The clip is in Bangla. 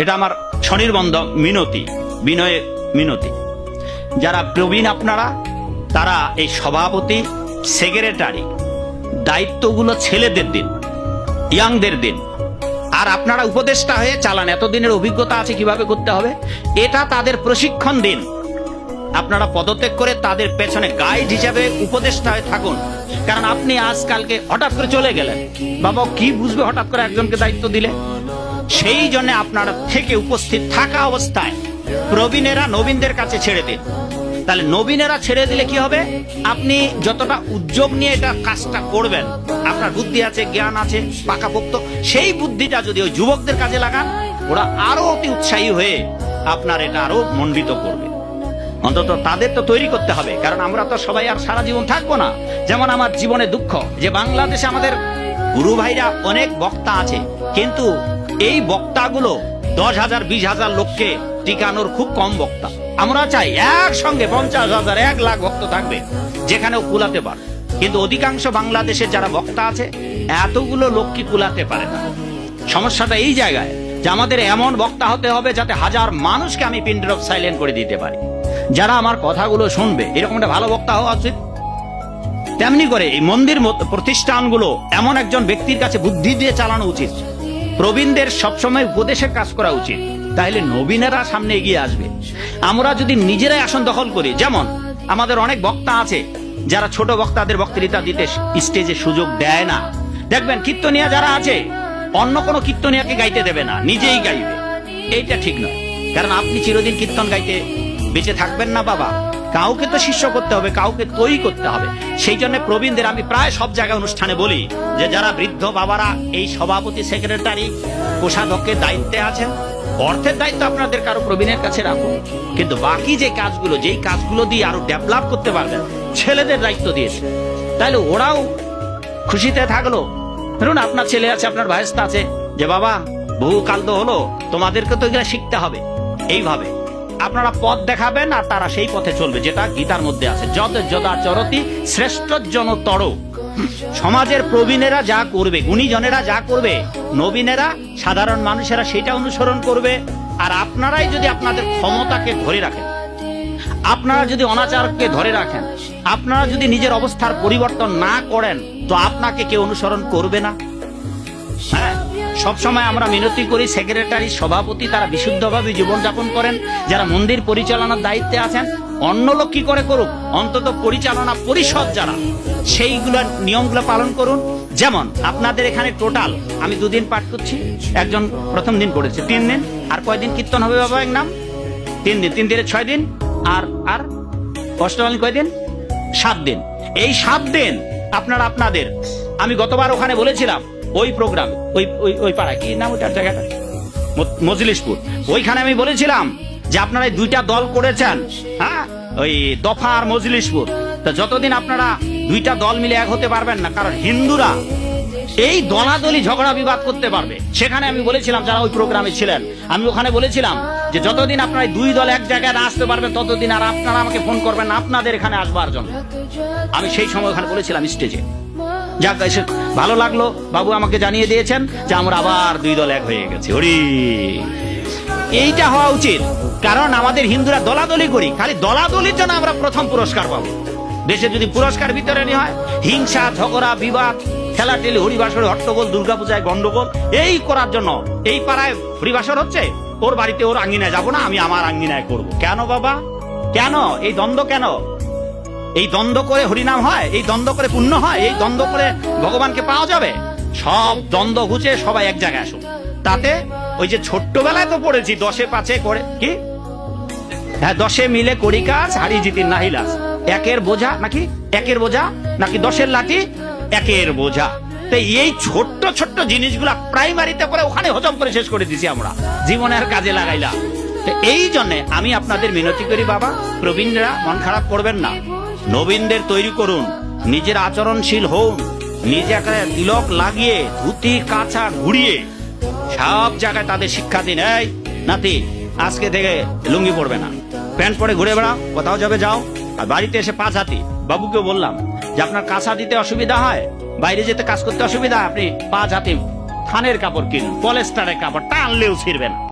এটা আমার স্বনির্বন্ধ মিনতি, বিনয়ে মিনতি। যারা প্রবীণ আপনারা, তারা এই সভাপতি, সেক্রেটারি, দায়িত্বগুলো ছেলেদের দিন, ইয়াংদের দিন। আর আপনারা উপদেষ্টা হয়ে চালান, এতদিনের অভিজ্ঞতা আছে কীভাবে করতে হবে? এটা তাদের প্রশিক্ষণ দিন। আপনারা পদত্যাগ করে তাদের পেছনে গাইড হিসাবে উপদেষ্টা হয়ে থাকুন। কারণ আপনি আজকালকে হঠাৎ করে চলে গেলেন। বাবা, কি বুঝবে হঠাৎ করে একজনকে দায়িত্ব দিলে? সেই জন্য আপনার থেকে উপস্থিত থাকা অবস্থায় প্রবীণেরা নবীনদের কাছে ছেড়ে দিন। তাহলে নবীনেরা ছেড়ে দিলে কি হবে? আপনি যতটা উদ্যোগ নিয়ে এটা কাজটা করবেন, আপনার বুদ্ধি আছে, জ্ঞান আছে, পাকাপোক্ত, সেই বুদ্ধিটা যদি ওই যুবকদের কাজে লাগান, ওরা আরও অতি উৎসাহী হয়ে আপনার এটা আরও মণ্ডিত করবে। অন্তত তাদের তো তৈরি করতে হবে, কারণ আমরা তো সবাই আর সারা জীবন থাকব না। যেমন আমার জীবনে দুঃখ, যে বাংলাদেশে আমাদের গুরু ভাইরা অনেক বক্তা আছে, কিন্তু এই বক্তাগুলো দশ হাজার, বিশ হাজার লোককে টিকানোর খুব কম বক্তা। আমরা চাই একসঙ্গে পঞ্চাশ হাজার, এক লাখ ভক্ত থাকবে, যেখানেও কুলাতে পারে। কিন্তু অধিকাংশ বাংলাদেশের যারা বক্তা আছে, এতগুলো লোককে কুলাতে পারে না? সমস্যাটা এই জায়গায় যে আমাদের এমন বক্তা হতে হবে যাতে হাজার মানুষকে আমি পিন ড্রপ সাইলেন্ট করে দিতে পারি। যারা আমার কথাগুলো শুনবে, এরকম একটা ভালো বক্তা হওয়া উচিত। তেমনি করে এই মন্দির প্রতিষ্ঠানগুলো এমন একজন ব্যক্তির কাছে বুদ্ধি দিয়ে চালানো উচিত। প্রবীণদের সবসময় উপদেশের কাজ করা উচিত। তাহলে নবীনেরা সামনে এগিয়ে আসবে। আমরা যদি নিজেরাই আসন দখল করি, যেমন আমাদের অনেক বক্তা আছে, যারা ছোট বক্তাদের বক্তৃতা দিতে স্টেজে সুযোগ দেয় না। দেখবেন কীর্তনিয়া যারা আছে, অন্য কোনো কীর্তনিয়াকে গাইতে দেবে না, নিজেই গাইবে। এইটা ঠিক নয়। কারণ আপনি চিরদিন কীর্তন গাইতে বেঁচে থাকবেন না বাবা। কাউকে তো শিষ্য করতে হবে, কাউকে তৈরি করতে হবে। সেই জন্য প্রবীণদের আমি প্রায় সব জায়গায় অনুষ্ঠানে বলি যে, যারা বৃদ্ধ বাবারা, এই সভাপতি সেক্রেটারি কোষাধ্যক্ষের দায়িত্বে আছেন, অর্থের দায়িত্ব আপনাদের কারও প্রবীণের কাছে রাখুন। কিন্তু বাকি যে কাজগুলো, যেই কাজগুলো দিয়ে আরও ডেভেলপ করতে পারবেন, ছেলেদের দায়িত্ব দিয়েছে। তাহলে ওরাও খুশিতে থাকল। ধরুন আপনার ছেলে আছে, আপনার ভাইস্তা আছে, যে, বাবা বহু কাল তো হলো, তোমাদেরকে তো এগুলো শিখতে হবে। এইভাবে। আপনারা পথ দেখাবেন আর তারা সেই পথে চলবে, যেটা গীতার মধ্যে আছে। যদ যদা চরতি শ্রেষ্ঠ জন তর। সমাজের প্রবীণেরা যা করবে, গুণীজনেরা যা করবে, নবীনেরা, সাধারণ মানুষেরা সেটা অনুসরণ করবে। আর আপনারাই যদি আপনাদের ক্ষমতাকে ধরে রাখেন, আপনারা যদি অনাচারকে ধরে রাখেন, আপনারা যদি নিজের অবস্থার পরিবর্তন না করেন, তো আপনাকে কেউ অনুসরণ করবে না? হ্যাঁ? সবসময় আমরা মিনতি করি সেক্রেটারি, সভাপতি তারা বিশুদ্ধভাবে জীবনযাপন করেন, যারা মন্দির পরিচালনার দায়িত্বে আছেন, অন্য লোক কি করে করুক? অন্তত পরিচালনা পরিষদ যারা, সেইগুলো নিয়মগুলো পালন করুন। যেমন, আপনাদের এখানে টোটাল, আমি দুদিন পাঠ করছি, একজন প্রথম দিন পড়েছে, তিন দিন, আর কয়দিন কীর্তন হবে বাবা এক নাম? তিন দিন, তিন দিনে ছয় দিন, আর আর অষ্টমী কয়দিন? সাত দিন। এই সাত দিন আপনারা আপনাদের আমি গতবার ওখানে বলেছিলাম, ওই প্রোগ্রাম ওই ওই ওই পাড়া কি নাম ওইটার জায়গাটা? মজলিশপুর। ওইখানে আমি বলেছিলাম যে আপনারা দুইটা দল করেছেন হ্যাঁ? ওই দফা আর মজলিশপুর। তা যতদিন আপনারা দুইটা দল মিলে এক হতে পারবেন না, কারণ হিন্দুরা এই দলাদলি ঝগড়া বিবাদ করতে পারবে। সেখানে আমি বলেছিলাম যারা ওই প্রোগ্রামে ছিলেন, আমি ওখানে বলেছিলাম যে যতদিন আপনারা দুই দল এক জায়গায় না আসতে পারবেন, ততদিন আর আপনারা আমাকে ফোন করবেন আপনাদের এখানে আসবার জন্য। আমি সেই সময় ওখানে বলেছিলাম স্টেজে যাক এসে ভালো লাগল, বাবু আমাকে জানিয়ে দিয়েছেন যে আমরা আবার দুই দল এক হয়ে গেছে। হরি। এইটা হওয়া উচিত, কারণ আমাদের হিন্দুরা দলাদলি করি, খালি দলাদলির জন্য আমরা প্রথম পুরস্কার পাবো। দেশে যদি পুরস্কার বিতরণী হয়, হিংসা, ঝগড়া, বিবাদ ঠেলাঠেলি হরিবাসরে, হট্টগোল, দুর্গাপূজায় গন্ডগোল এই করার জন্য, এই পাড়ায় হরিবাসর হচ্ছে, ওর বাড়িতে ওর আঙ্গিনায় যাব না, আমি আমার আঙ্গিনায় করব। কেন বাবা? কেন? এই দ্বন্দ্ব কেন? এই দ্বন্দ্ব করে হরিনাম হয়, এই দ্বন্দ্ব করে পুণ্য হয়, এই দ্বন্দ্ব করে ভগবানকে পাওয়া যাবে? সব দ্বন্দ্ব ঘুচে সবাই এক জায়গায় আসুন তাতে ওই যে ছোট্টবেলায় তো পড়েছি, দশে পাঁচে করে, কি? হ্যাঁ দশে মিলে করি কাজ, হারি জিতির নাহিলাস একের বোঝা নাকি? একের বোঝা নাকি দশের লাঠি? একের বোঝা। তো এই ছোট্ট ছোট্ট জিনিসগুলা প্রাইমারিতে করে ওখানে হজম করে শেষ করে দিছি আমরা। জীবনের কাজে লাগাইলাম। তো এই জন্য আমি আপনাদের মিনতি করি বাবা, প্রবীণরা মন খারাপ করবেন না। নবীনদের তৈরি করুন, নিজের আচরণশীল হন নিজেকে তিলক লাগিয়ে ধুতি কাছা ঘুরিয়ে। সব জায়গায় তাদের শিক্ষা দিন। এই নাতি, আজকে থেকে লুঙ্গি পড়বে না। প্যান্ট পরে ঘুরে বেড়াও, কোথাও যাবে যাও। আর বাড়িতে এসে পাঁচ হাতি। বাবুকে বললাম যে, আপনার কাঁচা দিতে অসুবিধা হয়? বাইরে যেতে কাজ করতে অসুবিধা? আপনি পাঁচ হাতি থানের কাপড় কিনুন, পলেস্টারের কাপড় টানলেও ছিড়বে না।